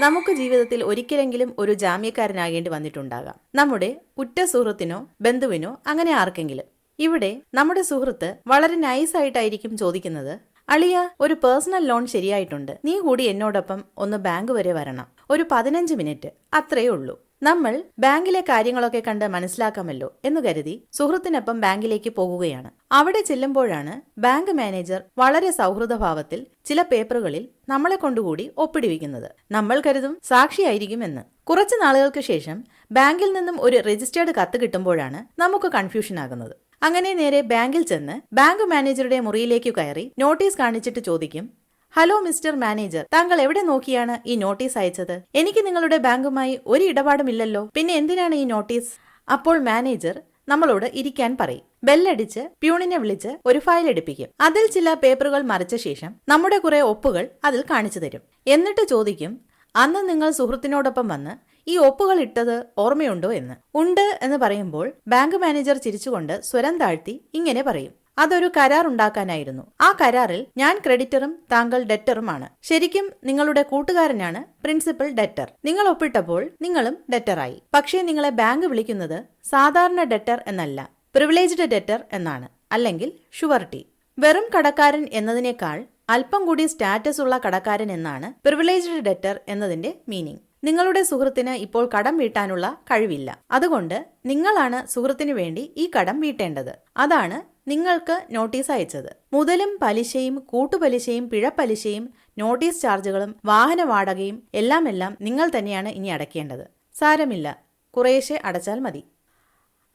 നമുക്ക് ജീവിതത്തിൽ ഒരിക്കലെങ്കിലും ഒരു ജാമ്യക്കാരനാകേണ്ടി വന്നിട്ടുണ്ടാകാം. നമ്മുടെ ഉറ്റ സുഹൃത്തിനോ ബന്ധുവിനോ അങ്ങനെ ആർക്കെങ്കിലും. ഇവിടെ നമ്മുടെ സുഹൃത്ത് വളരെ നൈസായിട്ടായിരിക്കും ചോദിക്കുന്നത് അളിയ ഒരു പേഴ്സണൽ ലോൺ ശരിയായിട്ടുണ്ട്. നീ കൂടി എന്നോടൊപ്പം ഒന്ന് ബാങ്ക് വരെ വരണം. ഒരു പതിനഞ്ച് മിനിറ്റ് അത്രയേ ഉള്ളൂ. നമ്മൾ ബാങ്കിലെ കാര്യങ്ങളൊക്കെ കണ്ട് മനസ്സിലാക്കാമല്ലോ എന്ന് കരുതി സുഹൃത്തിനൊപ്പം ബാങ്കിലേക്ക് പോകുകയാണ്. അവിടെ ചെല്ലുമ്പോഴാണ് ബാങ്ക് മാനേജർ വളരെ സൗഹൃദഭാവത്തിൽ ചില പേപ്പറുകളിൽ നമ്മളെ കൊണ്ടുകൂടി ഒപ്പിടിവിക്കുന്നത്. നമ്മൾ കരുതും സാക്ഷിയായിരിക്കുമെന്ന് കുറച്ച് നാളുകൾക്ക് ശേഷം ബാങ്കിൽ നിന്നും ഒരു രജിസ്റ്റേർഡ് കത്ത് കിട്ടുമ്പോഴാണ് നമുക്ക് കൺഫ്യൂഷൻ ആകുന്നത്. അങ്ങനെ നേരെ ബാങ്കിൽ ചെന്ന് ബാങ്ക് മാനേജറുടെ മുറിയിലേക്ക് കയറി നോട്ടീസ് കാണിച്ചിട്ട് ചോദിക്കും ഹലോ മിസ്റ്റർ മാനേജർ. താങ്കൾ എവിടെ നോക്കിയാണ് ഈ നോട്ടീസ് അയച്ചത്? എനിക്ക് നിങ്ങളുടെ ബാങ്കുമായി ഒരു ഇടപാടുമില്ലല്ലോ. പിന്നെ എന്തിനാണ് ഈ നോട്ടീസ്? അപ്പോൾ മാനേജർ നമ്മളോട് ഇരിക്കാൻ പറയും. ബെല്ലടിച്ച് പ്യൂണിനെ വിളിച്ച് ഒരു ഫയൽ എടുപ്പിക്കും. അതിൽ ചില പേപ്പറുകൾ മറിച്ച ശേഷം നമ്മുടെ കുറെ ഒപ്പുകൾ അതിൽ കാണിച്ചു തരും. എന്നിട്ട് ചോദിക്കും അന്ന് നിങ്ങൾ സുഹൃത്തിനോടൊപ്പം വന്ന് ഈ ഒപ്പുകൾ ഇട്ടത് ഓർമ്മയുണ്ടോ? എന്ന്. ഉണ്ട് എന്ന് പറയുമ്പോൾ ബാങ്ക് മാനേജർ ചിരിച്ചുകൊണ്ട് സ്വരം താഴ്ത്തി ഇങ്ങനെ പറയും. അതൊരു കരാർ ഉണ്ടാക്കാനായിരുന്നു. ആ കരാറിൽ ഞാൻ ക്രെഡിറ്ററും താങ്കൾ ഡെറ്ററുമാണ്. ശരിക്കും നിങ്ങളുടെ കൂട്ടുകാരനാണ് പ്രിൻസിപ്പൽ ഡെറ്റർ. നിങ്ങൾ ഒപ്പിട്ടപ്പോൾ നിങ്ങളും ഡെറ്ററായി. പക്ഷേ നിങ്ങളെ ബാങ്ക് വിളിക്കുന്നത് സാധാരണ ഡെറ്റർ എന്നല്ല പ്രിവിലേജ്ഡ് ഡെറ്റർ എന്നാണ് അല്ലെങ്കിൽ ഷുവർട്ടി വെറും കടക്കാരൻ എന്നതിനേക്കാൾ അല്പം കൂടി സ്റ്റാറ്റസ് ഉള്ള കടക്കാരൻ എന്നാണ് പ്രിവിലേജ്ഡ് ഡെറ്റർ എന്നതിന്റെ മീനിങ്. നിങ്ങളുടെ സുഹൃത്തിന് ഇപ്പോൾ കടം വീട്ടാനുള്ള കഴിവില്ല. അതുകൊണ്ട് നിങ്ങളാണ് സുഹൃത്തിനു വേണ്ടി ഈ കടം വീട്ടേണ്ടത്. അതാണ് നിങ്ങൾക്ക് നോട്ടീസ് അയച്ചത്. മുതലും പലിശയും കൂട്ടുപലിശയും പിഴപ്പലിശയും നോട്ടീസ് ചാർജുകളും വാഹന വാടകയും എല്ലാം എല്ലാം നിങ്ങൾ തന്നെയാണ് ഇനി അടയ്ക്കേണ്ടത്. സാരമില്ല. കുറേശ്ശെ അടച്ചാൽ മതി.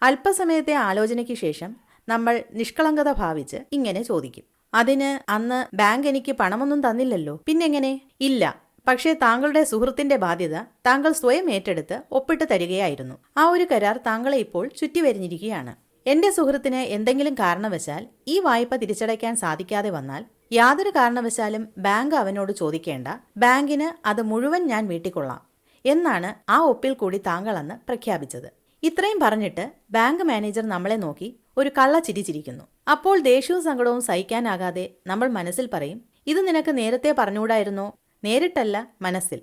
അല്പസമയത്തെ ആലോചനയ്ക്ക് ശേഷം നമ്മൾ നിഷ്കളങ്കത ഭാവിച്ച് ഇങ്ങനെ ചോദിക്കും. അതിന് അന്ന് ബാങ്ക് എനിക്ക് പണമൊന്നും തന്നില്ലല്ലോ. പിന്നെങ്ങനെ? ഇല്ല. പക്ഷേ താങ്കളുടെ സുഹൃത്തിന്റെ ബാധ്യത താങ്കൾ സ്വയം ഏറ്റെടുത്ത് ഒപ്പിട്ട് തരികയായിരുന്നു. ആ ഒരു കരാർ താങ്കളെ ഇപ്പോൾ ചുറ്റിവരിഞ്ഞിരിക്കുകയാണ്. എന്റെ സുഹൃത്തിന് എന്തെങ്കിലും കാരണവശാൽ ഈ വായ്പ തിരിച്ചടയ്ക്കാൻ സാധിക്കാതെ വന്നാൽ യാതൊരു കാരണവശാലും ബാങ്ക് അവനോട് ചോദിക്കേണ്ട. ബാങ്കിന് അത് മുഴുവൻ ഞാൻ വീട്ടിക്കൊള്ളാം എന്നാണ് ആ ഒപ്പിൽ കൂടി താങ്കൾ അന്ന് പ്രഖ്യാപിച്ചത്. ഇത്രയും പറഞ്ഞിട്ട് ബാങ്ക് മാനേജർ നമ്മളെ നോക്കി ഒരു കള്ള ചിരിച്ചിരിക്കുന്നു അപ്പോൾ ദേഷ്യവും സങ്കടവും സഹിക്കാനാകാതെ നമ്മൾ മനസ്സിൽ പറയും ഇത് നിനക്ക് നേരത്തെ പറഞ്ഞുകൂടായിരുന്നോ? നേരിട്ടല്ല മനസ്സിൽ.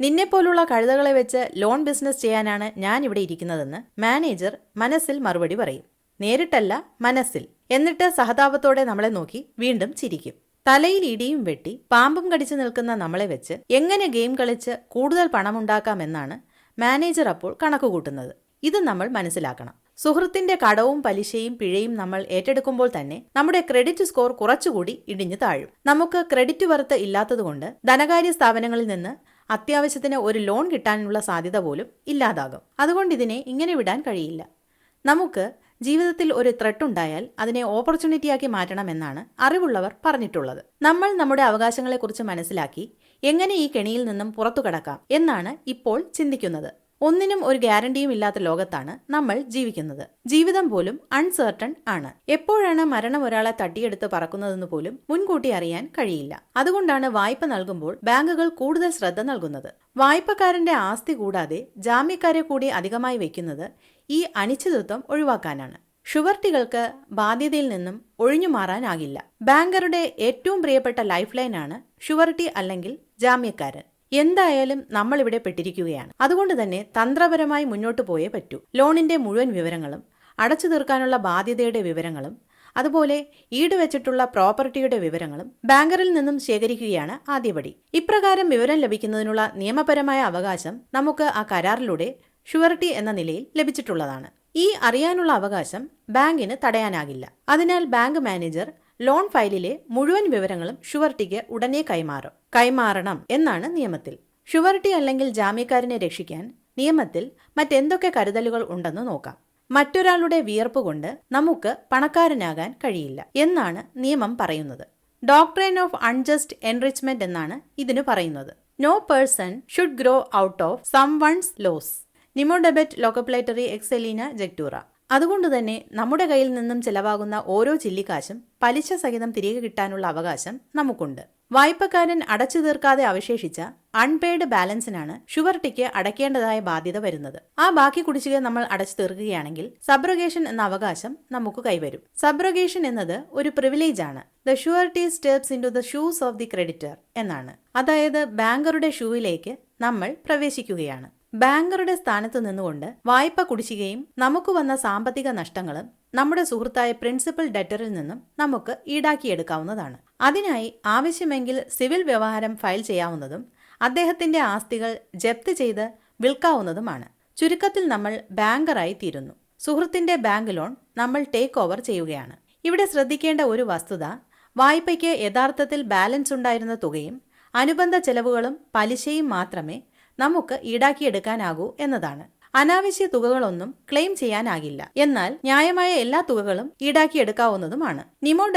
നിന്നെപ്പോലുള്ള കഴുതകളെ വെച്ച് ലോൺ ബിസിനസ് ചെയ്യാനാണ് ഞാൻ ഇവിടെ ഇരിക്കുന്നതെന്ന് മാനേജർ മനസ്സിൽ മറുപടി പറയും. നേരിട്ടല്ല മനസ്സിൽ. എന്നിട്ട് സഹതാപത്തോടെ നമ്മളെ നോക്കി വീണ്ടും ചിരിക്കും. തലയിൽ ഇടിയും വെട്ടി പാമ്പും കടിച്ചു നിൽക്കുന്ന നമ്മളെ വെച്ച് എങ്ങനെ ഗെയിം കളിച്ച് കൂടുതൽ പണമുണ്ടാക്കാമെന്നാണ് മാനേജർ അപ്പോൾ കണക്കുകൂട്ടുന്നത്. ഇത് നമ്മൾ മനസ്സിലാക്കണം. സുഹൃത്തിന്റെ കടവും പലിശയും പിഴയും നമ്മൾ ഏറ്റെടുക്കുമ്പോൾ തന്നെ നമ്മുടെ ക്രെഡിറ്റ് സ്കോർ കുറച്ചുകൂടി ഇടിഞ്ഞു താഴും. നമുക്ക് ക്രെഡിറ്റ് വർത്ത് ഇല്ലാത്തതുകൊണ്ട് ധനകാര്യ സ്ഥാപനങ്ങളിൽ നിന്ന് അത്യാവശ്യത്തിന് ഒരു ലോൺ കിട്ടാനുള്ള സാധ്യത പോലും ഇല്ലാതാകും. അതുകൊണ്ട് ഇതിനെ ഇങ്ങനെ വിടാൻ കഴിയില്ല. നമുക്ക് ജീവിതത്തിൽ ഒരു ത്രെട്ട് ഉണ്ടായാൽ അതിനെ ഓപ്പർച്യൂണിറ്റിയാക്കി മാറ്റണമെന്നാണ് അറിവുള്ളവർ പറഞ്ഞിട്ടുള്ളത്. നമ്മൾ നമ്മുടെ അവകാശങ്ങളെക്കുറിച്ച് മനസ്സിലാക്കി എങ്ങനെ ഈ കെണിയിൽ നിന്നും പുറത്തു കടക്കാം എന്നാണ് ഇപ്പോൾ ചിന്തിക്കുന്നത്. ഒന്നിനും ഒരു ഗ്യാരണ്ടിയും ഇല്ലാത്ത ലോകത്താണ് നമ്മൾ ജീവിക്കുന്നത്. ജീവിതം പോലും അൺസർട്ടൺ ആണ്. എപ്പോഴാണ് മരണം ഒരാളെ തട്ടിയെടുത്ത് പറക്കുന്നതെന്ന് പോലും മുൻകൂട്ടി അറിയാൻ കഴിയില്ല. അതുകൊണ്ടാണ് വായ്പ നൽകുമ്പോൾ ബാങ്കുകൾ കൂടുതൽ ശ്രദ്ധ നൽകുന്നത്. വായ്പക്കാരന്റെ ആസ്തി കൂടാതെ ജാമ്യക്കാരെ കൂടി അധികമായി വയ്ക്കുന്നത് ഈ അനിശ്ചിതത്വം ഒഴിവാക്കാനാണ്. ഷുവർട്ടികൾക്ക് ബാധ്യതയിൽ നിന്നും ഒഴിഞ്ഞു മാറാനാകില്ല. ബാങ്കറുടെ ഏറ്റവും പ്രിയപ്പെട്ട ലൈഫ് ലൈനാണ് ഷുവർട്ടി അല്ലെങ്കിൽ ജാമ്യക്കാരൻ. എന്തായാലും നമ്മൾ ഇവിടെ പെട്ടിരിക്കുകയാണ്. അതുകൊണ്ട് തന്നെ തന്ത്രപരമായി മുന്നോട്ട് പോയേ പറ്റൂ. ലോണിന്റെ മുഴുവൻ വിവരങ്ങളും അടച്ചു തീർക്കാനുള്ള ബാധ്യതയുടെ വിവരങ്ങളും അതുപോലെ ഈട് വെച്ചിട്ടുള്ള പ്രോപ്പർട്ടിയുടെ വിവരങ്ങളും ബാങ്കറിൽ നിന്നും ശേഖരിക്കുകയാണ് ആദ്യപടി. ഇപ്രകാരം വിവരം ലഭിക്കുന്നതിനുള്ള നിയമപരമായ അവകാശം നമുക്ക് ആ കരാറിലൂടെ ഷുവർട്ടി എന്ന നിലയിൽ ലഭിച്ചിട്ടുള്ളതാണ്. ഈ അറിയാനുള്ള അവകാശം ബാങ്കിന് തടയാനാകില്ല. അതിനാൽ ബാങ്ക് മാനേജർ ലോൺ ഫയലിലെ മുഴുവൻ വിവരങ്ങളും ഷുവർട്ടിക്ക് ഉടനെ കൈമാറും. കൈമാറണം എന്നാണ് നിയമത്തിൽ. ഷുവർട്ടി അല്ലെങ്കിൽ ജാമ്യക്കാരനെ രക്ഷിക്കാൻ നിയമത്തിൽ മറ്റെന്തൊക്കെ കരുതലുകൾ ഉണ്ടെന്ന് നോക്കാം. മറ്റൊരാളുടെ വിയർപ്പ് കൊണ്ട് നമുക്ക് പണക്കാരനാകാൻ കഴിയില്ല എന്നാണ് നിയമം പറയുന്നത്. ഡോക്ട്രൈൻ ഓഫ് അൺജസ്റ്റ് എൻറിച്ച്മെന്റ് എന്നാണ് ഇതിന് പറയുന്നത്. No person should grow out of someone's loss. നിമോഡെബറ്റ് ലോക്കപ്ലേറ്ററി എക്സെലീന ജെക്ടൂറ. അതുകൊണ്ട് തന്നെ നമ്മുടെ കയ്യിൽ നിന്നും ചെലവാകുന്ന ഓരോ ചില്ലിക്കാശും പലിശ സഹിതം തിരികെ കിട്ടാനുള്ള അവകാശം നമുക്കുണ്ട്. വായ്പക്കാരൻ അടച്ചു തീർക്കാതെ അവശേഷിച്ച അൺപെയ്ഡ് ബാലൻസിനാണ് ഷുവർട്ടിക്ക് അടയ്ക്കേണ്ടതായ ബാധ്യത വരുന്നത്. ആ ബാക്കി കുടിശ്ശിക നമ്മൾ അടച്ചു തീർക്കുകയാണെങ്കിൽ സബ്രഗേഷൻ എന്ന അവകാശം നമുക്ക് കൈവരും. സബ്രഗേഷൻ എന്നത് ഒരു പ്രിവിലേജ് ആണ്. The surety steps into the shoes of the creditor എന്നാണ്. അതായത് ബാങ്കറുടെ ഷൂവിലേക്ക് നമ്മൾ പ്രവേശിക്കുകയാണ്. ബാങ്കറുടെ സ്ഥാനത്ത് നിന്നുകൊണ്ട് വായ്പ കുടിശ്ശികയും നമുക്ക് വന്ന സാമ്പത്തിക നഷ്ടങ്ങളും നമ്മുടെ സുഹൃത്തായ പ്രിൻസിപ്പൽ ഡെറ്ററിൽ നിന്നും നമുക്ക് ഈടാക്കിയെടുക്കാവുന്നതാണ്. അതിനായി ആവശ്യമെങ്കിൽ സിവിൽ വ്യവഹാരം ഫയൽ ചെയ്യാവുന്നതും അദ്ദേഹത്തിന്റെ ആസ്തികൾ ജപ്തി ചെയ്ത് വിൽക്കാവുന്നതുമാണ്. ചുരുക്കത്തിൽ നമ്മൾ ബാങ്കറായി തീരുന്നു. സുഹൃത്തിന്റെ ബാങ്ക് ലോൺ നമ്മൾ ടേക്ക് ഓവർ ചെയ്യുകയാണ്. ഇവിടെ ശ്രദ്ധിക്കേണ്ട ഒരു വസ്തുത വായ്പയ്ക്ക് യഥാർത്ഥത്തിൽ ബാലൻസ് ഉണ്ടായിരുന്ന തുകയും അനുബന്ധ ചെലവുകളും പലിശയും മാത്രമേ നമുക്ക് ഈടാക്കിയെടുക്കാനാകൂ എന്നതാണ്. അനാവശ്യ തുകകളൊന്നും ക്ലെയിം ചെയ്യാനാകില്ല. എന്നാൽ ന്യായമായ എല്ലാ തുകകളും ഈടാക്കിയെടുക്കാവുന്നതുമാണ്. നിമോ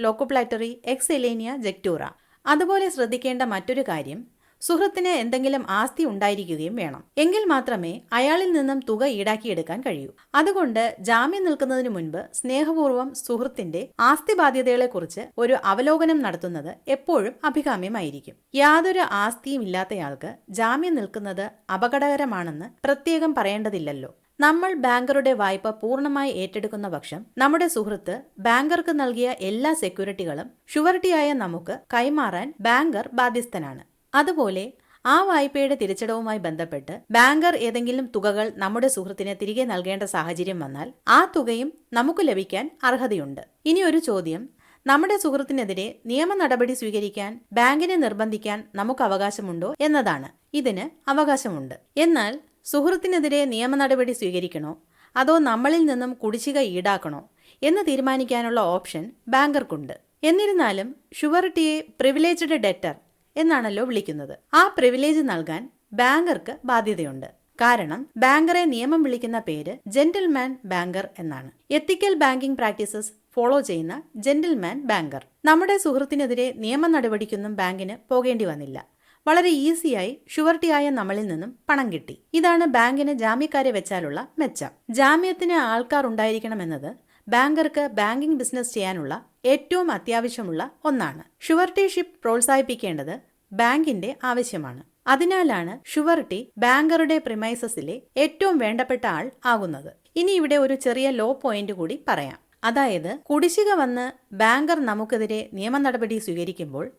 ലോക്കോപ്ലാറ്ററി എക്സ് എലേനിയ ജെക്ടൂറ. അതുപോലെ ശ്രദ്ധിക്കേണ്ട മറ്റൊരു കാര്യം സുഹൃത്തിന് എന്തെങ്കിലും ആസ്തി ഉണ്ടായിരിക്കുകയും വേണം. എങ്കിൽ മാത്രമേ അയാളിൽ നിന്നും തുക ഈടാക്കിയെടുക്കാൻ കഴിയൂ. അതുകൊണ്ട് ജാമ്യം നിൽക്കുന്നതിന് മുൻപ് സ്നേഹപൂർവം സുഹൃത്തിന്റെ ആസ്തി ബാധ്യതകളെക്കുറിച്ച് ഒരു അവലോകനം നടത്തുന്നത് എപ്പോഴും അഭികാമ്യമായിരിക്കും. യാതൊരു ആസ്തിയും ഇല്ലാത്തയാൾക്ക് ജാമ്യം നിൽക്കുന്നത് അപകടകരമാണെന്ന് പ്രത്യേകം പറയേണ്ടതില്ലല്ലോ. നമ്മൾ ബാങ്കറുടെ വായ്പ പൂർണമായി ഏറ്റെടുക്കുന്ന പക്ഷം നമ്മുടെ സുഹൃത്ത് ബാങ്കർക്ക് നൽകിയ എല്ലാ സെക്യൂരിറ്റികളും ഷുവറിറ്റിയായ നമുക്ക് കൈമാറാൻ ബാങ്കർ ബാധ്യസ്ഥനാണ്. അതുപോലെ ആ വായ്പയുടെ തിരിച്ചടവുമായി ബന്ധപ്പെട്ട് ബാങ്കർ ഏതെങ്കിലും തുകകൾ നമ്മുടെ സുഹൃത്തിന് തിരികെ നൽകേണ്ട സാഹചര്യം വന്നാൽ ആ തുകയും നമുക്ക് ലഭിക്കാൻ അർഹതയുണ്ട്. ഇനി ഒരു ചോദ്യം. നമ്മുടെ സുഹൃത്തിനെതിരെ നിയമ നടപടി സ്വീകരിക്കാൻ ബാങ്കിനെ നിർബന്ധിക്കാൻ നമുക്ക് അവകാശമുണ്ടോ എന്നതാണ്. ഇതിന് അവകാശമുണ്ട്. എന്നാൽ സുഹൃത്തിനെതിരെ നിയമ നടപടി സ്വീകരിക്കണോ? അതോ നമ്മളിൽ നിന്നും കുടിശ്ശിക ഈടാക്കണോ എന്ന് തീരുമാനിക്കാനുള്ള ഓപ്ഷൻ ബാങ്കർക്കുണ്ട്. എന്നിരുന്നാലും ഷുവറിറ്റിയെ പ്രിവിലേജ്ഡ് ഡെറ്റർ എന്നാണല്ലോ വിളിക്കുന്നത്. ആ പ്രിവിലേജ് നൽകാൻ ബാങ്കർക്ക് ബാധ്യതയുണ്ട്. കാരണം ബാങ്കറെ നിയമം വിളിക്കുന്ന പേര് ജെന്റിൽമാൻ ബാങ്കർ എന്നാണ്. എത്തിക്കൽ ബാങ്കിംഗ് പ്രാക്ടീസസ് ഫോളോ ചെയ്യുന്ന ജെന്റിൽമാൻ ബാങ്കർ നമ്മുടെ സുഹൃത്തിനെതിരെ നിയമ നടപടിക്കൊന്നും ബാങ്കിന് പോകേണ്ടി വന്നില്ല. വളരെ ഈസിയായി ഷുവർട്ടിയായ നമ്മളിൽ നിന്നും പണം കിട്ടി. ഇതാണ് ബാങ്കിന് ജാമ്യക്കാരെ വെച്ചാലുള്ള മെച്ചം. ജാമ്യത്തിന് ആൾക്കാർ ഉണ്ടായിരിക്കണമെന്നത് ബാങ്കർക്ക് ബാങ്കിംഗ് ബിസിനസ് ചെയ്യാനുള്ള ഏറ്റവും അത്യാവശ്യമുള്ള ഒന്നാണ്. ഷുവർട്ടിഷിപ്പ് പ്രോത്സാഹിപ്പിക്കേണ്ടത് ബാങ്കിന്റെ ആവശ്യമാണ്. അതിനാലാണ് ഷുവർട്ടി ബാങ്കറുടെ പ്രിമൈസസിലെ ഏറ്റവും വേണ്ടപ്പെട്ട ആൾ ആകുന്നത്. ഇനി ഇവിടെ ഒരു ചെറിയ ലോ പോയിന്റ് കൂടി പറയാം. അതായത് കുടിശ്ശിക വന്ന് ബാങ്കർ നമുക്കെതിരെ നിയമ നടപടി സ്വീകരിക്കുമ്പോൾ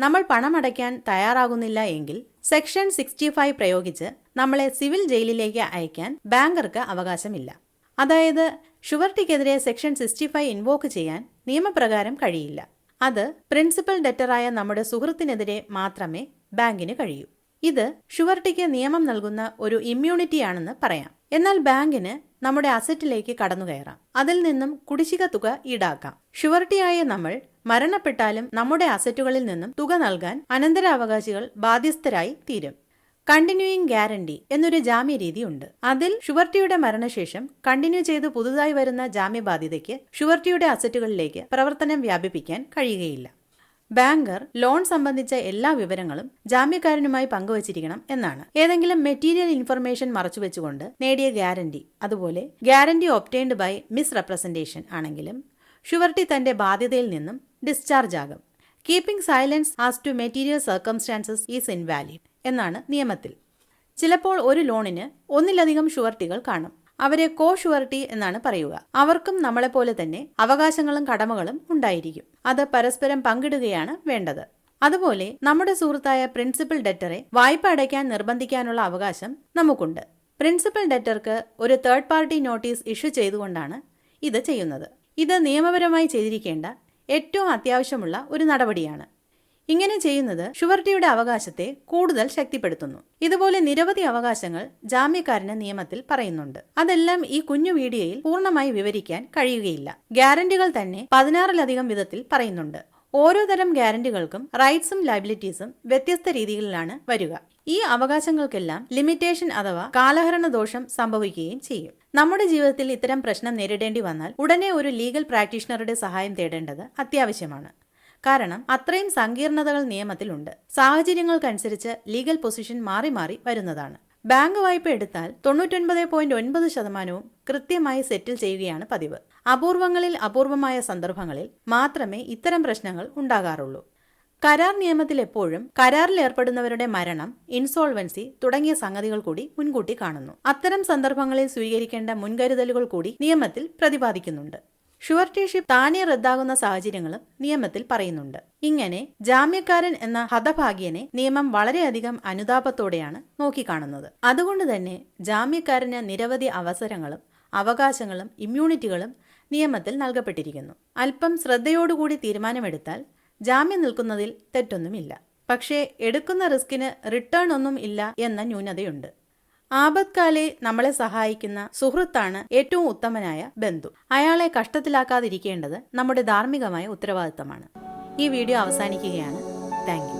നമ്മൾ പണമടയ്ക്കാൻ തയ്യാറാകുന്നില്ല എങ്കിൽ സെക്ഷൻ സിക്സ്റ്റി ഫൈവ് പ്രയോഗിച്ച് നമ്മളെ സിവിൽ ജയിലിലേക്ക് അയക്കാൻ ബാങ്കർക്ക് അവകാശമില്ല. അതായത് ഷുവർട്ടിക്കെതിരെ സെക്ഷൻ സിക്സ്റ്റി ഫൈവ് ഇൻവോക്ക് ചെയ്യാൻ നിയമപ്രകാരം കഴിയില്ല. അത് പ്രിൻസിപ്പൽ ഡെറ്ററായ നമ്മുടെ സുഹൃത്തിനെതിരെ മാത്രമേ ബാങ്കിന് കഴിയൂ. ഇത് ഷുവർട്ടിക്ക് നിയമം നൽകുന്ന ഒരു ഇമ്മ്യൂണിറ്റിയാണെന്ന് പറയാം. എന്നാൽ ബാങ്കിന് നമ്മുടെ അസറ്റിലേക്ക് കടന്നു കയറാം. അതിൽ നിന്നും കുടിശ്ശിക തുക ഈടാക്കാം. ഷുവർട്ടിയായ നമ്മൾ മരണപ്പെട്ടാലും നമ്മുടെ അസറ്റുകളിൽ നിന്നും തുക നൽകാൻ അനന്തരാവകാശികൾ ബാധ്യസ്ഥരായി തീരും. കണ്ടിന്യൂയിങ് ഗ്യാരണ്ടി എന്നൊരു ജാമ്യരീതി ഉണ്ട് അതിൽ ഷുവർട്ടിയുടെ മരണശേഷം കണ്ടിന്യൂ ചെയ്ത് പുതുതായി വരുന്ന ജാമ്യബാധ്യതയ്ക്ക് ഷുവർട്ടിയുടെ അസറ്റുകളിലേക്ക് പ്രവർത്തനം വ്യാപിപ്പിക്കാൻ കഴിയുകയില്ല. ബാങ്കർ ലോൺ സംബന്ധിച്ച എല്ലാ വിവരങ്ങളും ജാമ്യക്കാരനുമായി പങ്കുവച്ചിരിക്കണം എന്നാണ്. ഏതെങ്കിലും മെറ്റീരിയൽ ഇൻഫർമേഷൻ മറച്ചുവെച്ചുകൊണ്ട് നേടിയ ഗ്യാരണ്ടി അതുപോലെ guarantee obtained by misrepresentation ആണെങ്കിലും ഷുവർട്ടി തന്റെ ബാധ്യതയിൽ നിന്നും ഡിസ്ചാർജ് ആകും. Keeping silence as to material circumstances is invalid. എന്നാണ് നിയമത്തിൽ. ചിലപ്പോൾ ഒരു ലോണിന് ഒന്നിലധികം ഷുവർട്ടികൾ കാണും. അവരെ കോ ഷുവർട്ടി എന്നാണ് പറയുക. അവർക്കും നമ്മളെപ്പോലെ തന്നെ അവകാശങ്ങളും കടമകളും ഉണ്ടായിരിക്കും. അത് പരസ്പരം പങ്കിടുകയാണ് വേണ്ടത്. അതുപോലെ നമ്മുടെ സുഹൃത്തായ പ്രിൻസിപ്പൽ ഡെറ്ററെ വായ്പ അടയ്ക്കാൻ നിർബന്ധിക്കാനുള്ള അവകാശം നമുക്കുണ്ട്. പ്രിൻസിപ്പൽ ഡെറ്റർക്ക് ഒരു തേർഡ് പാർട്ടി നോട്ടീസ് ഇഷ്യൂ ചെയ്തുകൊണ്ടാണ് ഇത് ചെയ്യുന്നത്. ഇത് നിയമപരമായി ചെയ്തിരിക്കേണ്ട ഏറ്റവും അത്യാവശ്യമുള്ള ഒരു നടപടിയാണ്. ഇങ്ങനെ ചെയ്യുന്നത് ഷുവർട്ടിയുടെ അവകാശത്തെ കൂടുതൽ ശക്തിപ്പെടുത്തുന്നു. ഇതുപോലെ നിരവധി അവകാശങ്ങൾ ജാമ്യക്കാരന് നിയമത്തിൽ പറയുന്നുണ്ട്. അതെല്ലാം ഈ കുഞ്ഞു വീഡിയോയിൽ പൂർണമായി വിവരിക്കാൻ കഴിയുകയില്ല. ഗ്യാരണ്ടികൾ തന്നെ പതിനാറിലധികം വിധത്തിൽ പറയുന്നുണ്ട്. ഓരോ തരം ഗ്യാരണ്ടികൾക്കും റൈറ്റ്സും ലൈബിലിറ്റീസും വ്യത്യസ്ത രീതികളിലാണ് വരിക. ഈ അവകാശങ്ങൾക്കെല്ലാം ലിമിറ്റേഷൻ അഥവാ കാലഹരണ ദോഷം സംഭവിക്കുകയും ചെയ്യും. നമ്മുടെ ജീവിതത്തിൽ ഇത്തരം പ്രശ്നം നേരിടേണ്ടി വന്നാൽ ഉടനെ ഒരു ലീഗൽ പ്രാക്ടീഷണറുടെ സഹായം തേടേണ്ടത് അത്യാവശ്യമാണ്. കാരണം അത്രയും സങ്കീർണതകൾ നിയമത്തിലുണ്ട്. സാഹചര്യങ്ങൾക്കനുസരിച്ച് ലീഗൽ പൊസിഷൻ മാറി മാറി വരുന്നതാണ്. ബാങ്ക് വായ്പ എടുത്താൽ തൊണ്ണൂറ്റൊൻപത് പോയിന്റ് ഒൻപത് ശതമാനവും കൃത്യമായി സെറ്റിൽ ചെയ്യുകയാണ് പതിവ്. അപൂർവങ്ങളിൽ അപൂർവമായ സന്ദർഭങ്ങളിൽ മാത്രമേ ഇത്തരം പ്രശ്നങ്ങൾ ഉണ്ടാകാറുള്ളൂ. കരാർ നിയമത്തിൽ എപ്പോഴും കരാറിൽ ഏർപ്പെടുന്നവരുടെ മരണം ഇൻസോൾവൻസി തുടങ്ങിയ സംഗതികൾ കൂടി മുൻകൂട്ടി കാണുന്നു. അത്തരം സന്ദർഭങ്ങളിൽ സ്വീകരിക്കേണ്ട മുൻകരുതലുകൾ കൂടി നിയമത്തിൽ പ്രതിപാദിക്കുന്നുണ്ട്. ഷുവർട്ടിഷിപ്പ് താനെ റദ്ദാകുന്ന സാഹചര്യങ്ങളും നിയമത്തിൽ പറയുന്നുണ്ട്. ഇങ്ങനെ ജാമ്യക്കാരൻ എന്ന ഹതഭാഗ്യനെ നിയമം വളരെയധികം അനുതാപത്തോടെയാണ് നോക്കിക്കാണുന്നത്. അതുകൊണ്ട് തന്നെ ജാമ്യക്കാരന് നിരവധി അവസരങ്ങളും അവകാശങ്ങളും ഇമ്മ്യൂണിറ്റികളും നിയമത്തിൽ നൽകപ്പെട്ടിരിക്കുന്നു. അല്പം ശ്രദ്ധയോടുകൂടി തീരുമാനമെടുത്താൽ ജാമ്യം നിൽക്കുന്നതിൽ തെറ്റൊന്നുമില്ല. പക്ഷേ എടുക്കുന്ന റിസ്കിന് റിട്ടേൺ ഒന്നും ഇല്ല എന്ന ന്യൂനതയുണ്ട്. ആപത്കാലെ നമ്മളെ സഹായിക്കുന്ന സുഹൃത്താണ് ഏറ്റവും ഉത്തമനായ ബന്ധു. അയാളെ കഷ്ടത്തിലാക്കാതിരിക്കേണ്ടത് നമ്മുടെ ധാർമ്മികമായ ഉത്തരവാദിത്തമാണ്. ഈ വീഡിയോ അവസാനിക്കുകയാണ്. താങ്ക്